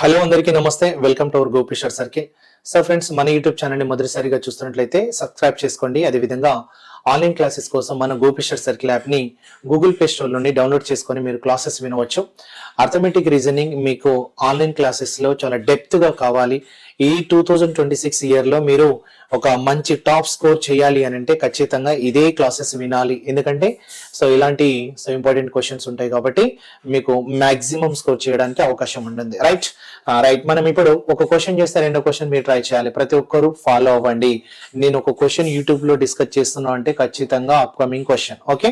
Hello అందరికీ నమస్తే. Welcome to our గోపిషర్ సర్కిల్ సార్ ఫ్రెండ్స్ మన యూట్యూబ్ ఛానల్ని మొదటిసారిగా చూస్తున్నట్లయితే సబ్స్క్రైబ్ చేసుకోండి. అదేవిధంగా ఆన్లైన్ క్లాసెస్ కోసం మన గోపిషర్ సర్కిల్ యాప్ని గూగుల్ ప్లే స్టోర్ నుండి డౌన్లోడ్ చేసుకొని మీరు క్లాసెస్ వినవచ్చు. అర్థమెటిక్ రీజనింగ్ మీకు ఆన్లైన్ క్లాసెస్లో చాలా డెప్త్గా కావాలి. ఈ టూ థౌజండ్ ట్వంటీ సిక్స్ ఇయర్లో మీరు ఒక మంచి టాప్ స్కోర్ చేయాలి అని అంటే ఖచ్చితంగా ఇదే క్లాసెస్ వినాలి. ఎందుకంటే సో ఇలాంటి సో ఇంపార్టెంట్ క్వశ్చన్స్ ఉంటాయి కాబట్టి మీకు మాక్సిమం స్కోర్ చేయడానికి అవకాశం ఉంటుంది. రైట్ రైట్ మనం ఇప్పుడు ఒక క్వశ్చన్ చేస్తే రెండో క్వశ్చన్ మీరు ట్రై చేయాలి. ప్రతి ఒక్కరు ఫాలో అవ్వండి. నేను ఒక క్వశ్చన్ యూట్యూబ్లో డిస్కస్ చేస్తున్నా అంటే ఖచ్చితంగా అప్కమింగ్ క్వశ్చన్ ఓకే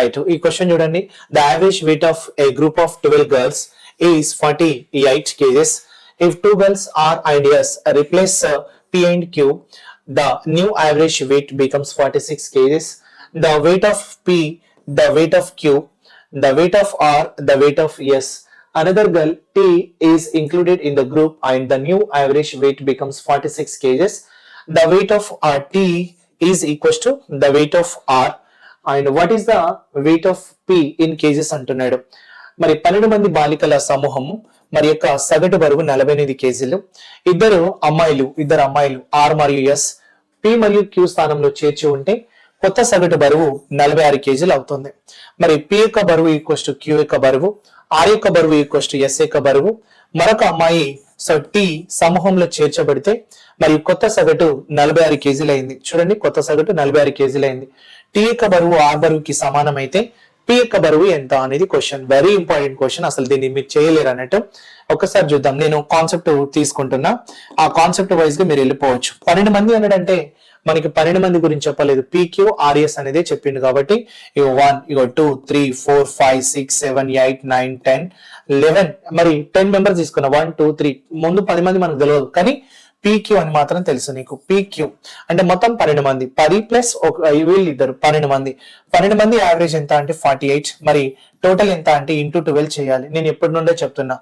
రైట్ ఈ క్వశ్చన్ చూడండి. The average weight of a group of twelve girls is forty eight kgs If two wells are ideas, replace uh, P and Q, the new average weight becomes 46 kgs. The weight of P, the weight of Q, the weight of R, the weight of S. Another girl T is included in the group and the new average weight becomes 46 kgs. The weight of R T is equals to the weight of R. And what is the weight of P in kgs అంటున్నాడు మరి పన్నెండు మంది బాలికల సమూహము మరి యొక్క సగటు బరువు నలభై ఎనిమిది కేజీలు. ఇద్దరు అమ్మాయిలు ఇద్దరు అమ్మాయిలు ఆర్ మరియు ఎస్ పి మరియు క్యూ స్థానంలో చేర్చి ఉంటే కొత్త సగటు బరువు నలభై ఆరు కేజీలు అవుతుంది. మరి పి యొక్క బరువు ఈక్వస్ టు క్యూ యొక్క బరువు ఆర్ యొక్క బరువు ఈక్వస్ టు ఎస్ యొక్క బరువు. మరొక అమ్మాయి సో టి సమూహంలో చేర్చబడితే మరి కొత్త సగటు నలభై ఆరు కేజీలు అయింది చూడండి కొత్త సగటు నలభై ఆరు కేజీలు అయింది టీ యొక్క బరువు ఆర్ బరువుకి సమానమైతే పి యొక్క బరువు ఎంత అనేది క్వశ్చన్ వెరీ ఇంపార్టెంట్ క్వశ్చన్ అసలు దీన్ని మీరు చేయలేరు అన్నట్టు. ఒకసారి చూద్దాం. నేను కాన్సెప్ట్ తీసుకుంటున్నా. ఆ కాన్సెప్ట్ వైజ్గా మీరు వెళ్ళిపోవచ్చు. పన్నెండు మంది అన్నాడంటే మనకి పన్నెండు మంది గురించి చెప్పలేదు. పీక్యూ ఆర్ఎస్ అనేది చెప్పిండు కాబట్టి ఇగో వన్ ఇగో two three four five six seven eight nine ten eleven మరి టెన్ మెంబర్స్ తీసుకున్నా వన్ టూ త్రీ ముందు పది మంది మనకు తెలియదు కానీ పీక్యూ అని మాత్రం తెలుసు నీకు. పీక్యూ అంటే మొత్తం పన్నెండు మంది. పది ప్లస్ ఒక వీళ్ళు ఇద్దరు పన్నెండు మంది. పన్నెండు మంది యావరేజ్ ఎంత అంటే ఫార్టీ ఎయిట్ మరి టోటల్ ఎంత అంటే ఇంటూ ట్వెల్వ్ చేయాలి. నేను ఎప్పటి నుండే చెప్తున్నా.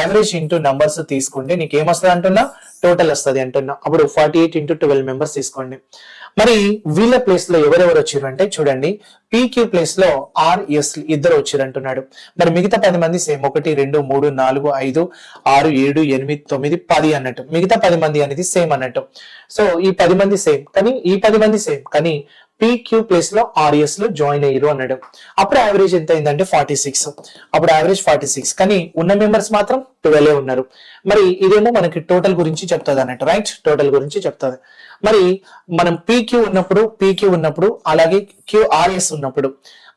యావరేజ్ ఇంటూ నంబర్స్ తీసుకుంటే నీకు ఏమొస్తుంది అంటున్నా? టోటల్ వస్తుంది అంటున్నా. అప్పుడు forty eight into twelve members తీసుకోండి. మరి వీళ్ళ ప్లేస్లో ఎవరెవరు వచ్చారు అంటే చూడండి. పీక్యూ ప్లేస్లో ఆర్ఎస్ ఇద్దరు వచ్చారు అంటున్నాడు. మరి మిగతా పది మంది సేమ్ ఒకటి రెండు మూడు నాలుగు ఐదు ఆరు ఏడు ఎనిమిది తొమ్మిది పది అన్నట్టు. మిగతా పది మంది అనేది సేమ్ అన్నట్టు. సో ఈ పది మంది సేమ్ కానీ ఈ పది మంది సేమ్ కానీ పీక్యూ ప్లేస్లో ఆర్ఎస్లో జాయిన్ అయ్యారు అన్నాడు. అప్పుడు యావరేజ్ ఎంత అయిందంటే ఫార్టీ సిక్స్ అప్పుడు యావరేజ్ ఫార్టీ సిక్స్ కానీ ఉన్న మెంబర్స్ మాత్రం ట్వెల్వ్ ఉన్నారు. మరి ఇదేమో మనకి టోటల్ గురించి చెప్తుంది అన్నట్టు రైట్ టోటల్ గురించి చెప్తుంది. మరి మనం పీక్యూ ఉన్నప్పుడు పీక్యూ ఉన్నప్పుడు అలాగే క్యూఆర్ఎస్ ఉన్నప్పుడు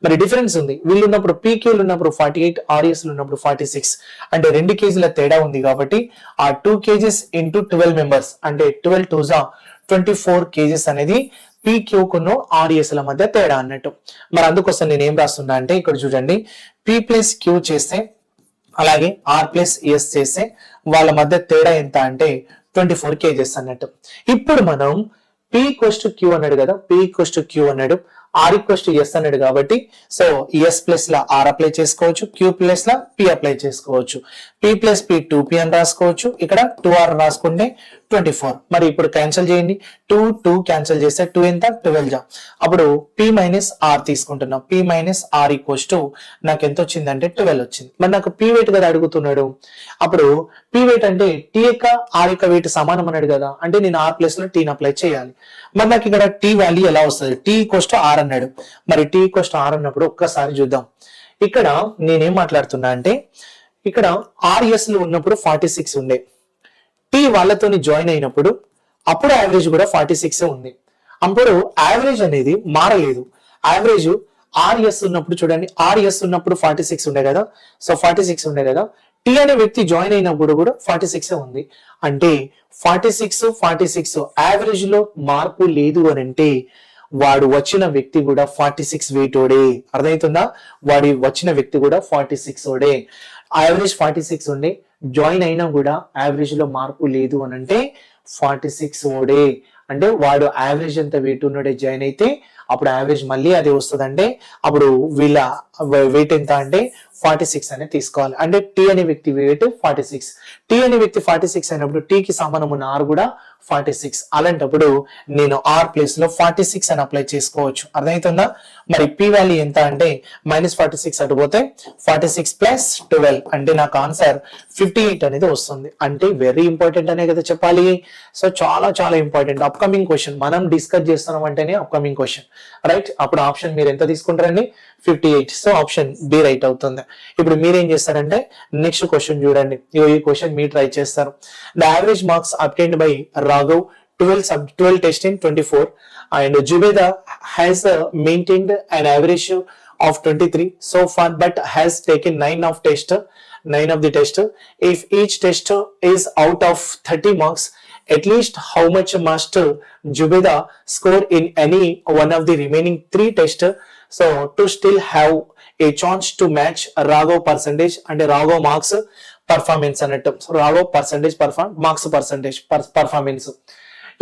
మరి డిఫరెన్స్ ఉంది. వీళ్ళు ఉన్నప్పుడు పీక్యూలు ఉన్నప్పుడు ఫార్టీ ఎయిట్ ఆర్ఎస్ ఉన్నప్పుడు ఫార్టీ సిక్స్ అంటే రెండు కేజీల తేడా ఉంది కాబట్టి ఆ two kgs into twelve members అంటే twelve twos are twenty four kgs అనేది పీక్యూకును ఆర్ఎస్ల ల మధ్య తేడా అన్నట్టు. మరి అందుకోసం నేను ఏం రాస్తున్నా అంటే ఇక్కడ చూడండి పీ ప్లస్ క్యూ చేస్తే అలాగే ఆర్ ప్లస్ ఎస్ చేస్తే వాళ్ళ మధ్య తేడా ఎంత అంటే ట్వంటీ ఫోర్ కేజెస్ అన్నట్టు. ఇప్పుడు మనం పీ క్వస్ట్ క్యూ అన్నాడు కదా పీ క్వస్ట్ క్యూ అన్నాడు. ఆ రిక్వెస్ట్ ఎస్ అన్నాడు కాబట్టి సో ఎస్ ప్లస్ లా ఆర్ అప్లై చేసుకోవచ్చు క్యూ ప్లస్ లా పి అప్లై చేసుకోవచ్చు. P plus P two P అని రాసుకోవచ్చు. ఇక్కడ టూ ఆర్ రాసుకుంటే ట్వంటీ ఫోర్ మరి ఇప్పుడు క్యాన్సిల్ చేయండి. టూ టూ క్యాన్సిల్ చేస్తే టూ ఎంత? ట్వెల్వ్ జా. అప్పుడు పి మైనస్ ఆర్ తీసుకుంటున్నాం. P minus R equals to నాకు ఎంత వచ్చిందంటే ట్వెల్వ్ వచ్చింది. మరి నాకు పి వెయిట్ కదా అడుగుతున్నాడు. అప్పుడు పి వెయిట్ అంటే టీ యొక్క ఆర్ యొక్క వెయిట్ సమానం అన్నాడు కదా. అంటే నేను ఆర్ ప్లస్లో టీని అప్లై చేయాలి. మరి నాకు ఇక్కడ టీ వాల్యూ ఎలా వస్తుంది? టీ ఈక్వల్స్ టు ఆర్ అన్నాడు. మరి టీ ఈక్వల్స్ టు ఆర్ అన్నప్పుడు ఒక్కసారి చూద్దాం. ఇక్కడ నేనేం మాట్లాడుతున్నా అంటే ఇక్కడ ఆర్ఎస్లో ఉన్నప్పుడు ఫార్టీ సిక్స్ ఉండే. టీ వాళ్ళతోని జాయిన్ అయినప్పుడు అప్పుడు యావరేజ్ కూడా ఫార్టీ సిక్స్ ఉంది. అప్పుడు యావరేజ్ అనేది మారలేదు. యావరేజ్ ఆర్ఎస్ ఉన్నప్పుడు చూడండి ఆర్ఎస్ ఉన్నప్పుడు ఫార్టీ సిక్స్ ఉండే కదా. సో ఫార్టీ సిక్స్ ఉండే కదా. టీ అనే వ్యక్తి జాయిన్ అయినప్పుడు కూడా ఫార్టీ సిక్స్ ఉంది. అంటే ఫార్టీ సిక్స్ ఫార్టీ సిక్స్ యావరేజ్లో మార్పు లేదు అని అంటే వాడు వచ్చిన వ్యక్తి కూడా ఫార్టీ సిక్స్ వెయిట్ ఓడే. అర్థమవుతుందా వాడి వచ్చిన వ్యక్తి కూడా ఫార్టీ సిక్స్ ఓడే. యావరేజ్ ఫార్టీ సిక్స్ ఉండే జాయిన్ అయినా కూడా యావరేజ్లో మార్పు లేదు అని అంటే ఫార్టీ సిక్స్ ఓడే. అంటే వాడు యావరేజ్ ఎంత వెయిట్ ఉన్నాడే జాయిన్ అయితే అప్పుడు యావరేజ్ మళ్ళీ అదే వస్తుందంటే అప్పుడు వీళ్ళ వెయిట్ ఎంత అంటే ఫార్టీ సిక్స్ అనేది తీసుకోవాలి. అంటే టీ అనే వ్యక్తి వెయిట్ ఫార్టీ సిక్స్ టీ అనే వ్యక్తి ఫార్టీ సిక్స్ అయినప్పుడు టీకి సమానం ఉన్న ఆరు కూడా ఫార్టీ సిక్స్ అలాంటప్పుడు నేను ఆర్ ప్లేస్లో ఫార్టీ సిక్స్ అని అప్లై చేసుకోవచ్చు. అర్థమవుతుందా మరి పి వాల్యూ ఎంత అంటే మైనస్ ఫార్టీ సిక్స్ అటు పోతే ఫార్టీ సిక్స్ ప్లస్ ట్వెల్వ్ అంటే నాకు ఆన్సర్ ఫిఫ్టీ ఎయిట్ అనేది వస్తుంది. అంటే వెరీ ఇంపార్టెంట్ అనే కదా చెప్పాలి. సో చాలా చాలా ఇంపార్టెంట్ అప్కమింగ్ క్వశ్చన్ మనం డిస్కస్ చేస్తున్నాం అంటేనే అప్కమింగ్ క్వశ్చన్ రైట్ అప్పుడు ఆప్షన్ మీరు ఎంత తీసుకుంటారండి fifty eight so option B right అవుతుంది. ఇప్పుడు మీరేం చేస్తారంటే నెక్స్ట్ క్వశ్చన్ చూడండి. ఈ క్వశ్చన్ మీరు ట్రై చేస్తారు. The average marks obtained by Raghav 12 sub 12 test in 24 and Jubeda has uh, maintained an average of 23 so far but has taken 9 of test 9 of the test. If each test is out of 30 marks at least how much must Jubeda score in any one of the remaining 3 tester so to still have a chance to match Raghav percentage and Raghav marks performance అన్నట్టు. So Raghav percentage perform marks percentage performance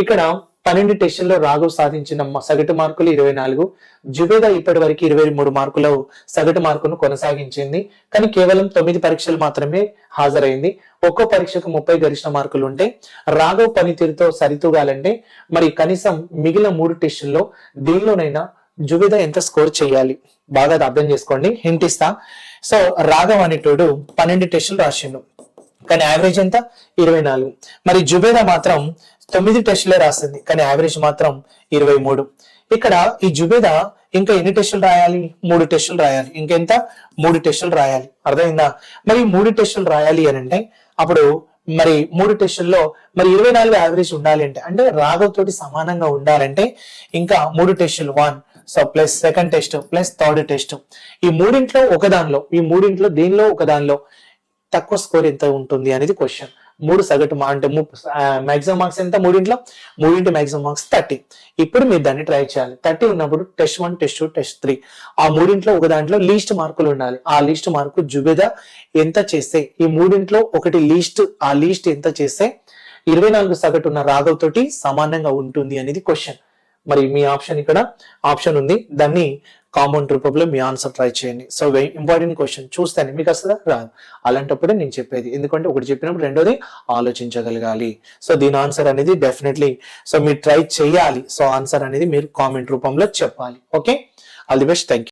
ఇక్కడ పన్నెండు టెస్టుల్లో రాఘవ్ సాధించిన సగటు మార్కులు ఇరవై నాలుగు. జుబేదా ఇప్పటి వరకు ఇరవై మూడు మార్కుల సగటు మార్కును కొనసాగించింది. కానీ కేవలం తొమ్మిది పరీక్షలు మాత్రమే హాజరైంది. ఒక్కో పరీక్షకు ముప్పై గరిష్ట మార్కులు ఉంటే రాఘవ్ పనితీరుతో సరితూగాలంటే మరి కనీసం మిగిలిన మూడు టెస్టుల్లో దీనిలోనైనా జుబేదా ఎంత స్కోర్ చేయాలి? బాగా అర్థం చేసుకోండి. హింట్ ఇస్తా. సో రాఘవ్ అనేటోడు పన్నెండు టెస్టులు రాసిండు. కానీ యావరేజ్ ఎంత? ఇరవై నాలుగు. మరి జుబేదా మాత్రం తొమ్మిది టెస్టులే రాసింది. కానీ యావరేజ్ మాత్రం ఇరవై మూడు. ఇక్కడ ఈ జుబేదా ఇంకా ఎన్ని టెస్టులు రాయాలి? మూడు టెస్టులు రాయాలి. ఇంకెంత? మూడు టెస్టులు రాయాలి. అర్థమైందా? మరి మూడు టెస్టులు రాయాలి అని అంటే అప్పుడు మరి మూడు టెస్టుల్లో మరి ఇరవై నాలుగు యావరేజ్ ఉండాలి అంటే అంటే రాఘవ్ తోటి సమానంగా ఉండాలంటే ఇంకా మూడు టెస్టులు one so plus second test plus third test ఈ మూడింట్లో ఒక దానిలో ఈ మూడింట్లో దీనిలో ఒక దానిలో తక్కువ స్కోర్ ఎంత ఉంటుంది అనేది క్వశ్చన్ మూడు సగటు మా- అంటే మాక్సిమం మార్క్స్ ఎంత మూడింట్లో? మూడింటి మాక్సిమం మార్క్స్ థర్టీ ఇప్పుడు మీరు దాన్ని ట్రై చేయాలి. థర్టీ ఉన్నప్పుడు test one test two test three ఆ మూడింట్లో ఒక దాంట్లో లీస్ట్ మార్కులు ఉండాలి. ఆ లీస్ట్ మార్కు జుబేదా ఎంత చేస్తే ఈ మూడింట్లో ఒకటి లీస్ట్ ఆ లీస్ట్ ఎంత చేస్తే ఇరవై నాలుగు సగటు ఉన్న రాఘవ్ తోటి సమానంగా ఉంటుంది అనేది క్వశ్చన్ మరి మీ ఆప్షన్ ఇక్కడ ఆప్షన్ ఉంది. దాన్ని కామన్ రూపంలో మీ ఆన్సర్ ట్రై చేయండి. సో వెరీ ఇంపార్టెంట్ క్వశ్చన్ చూస్తేనే మీకు అసలు రాదు. అలాంటప్పుడే నేను చెప్పేది. ఎందుకంటే ఒకటి చెప్పినప్పుడు రెండోది ఆలోచించగలగాలి. సో దీని ఆన్సర్ అనేది డెఫినెట్లీ సో మీరు ట్రై చేయాలి. సో ఆన్సర్ అనేది మీరు కామెంట్ రూపంలో చెప్పాలి. Okay? All the best. Thank you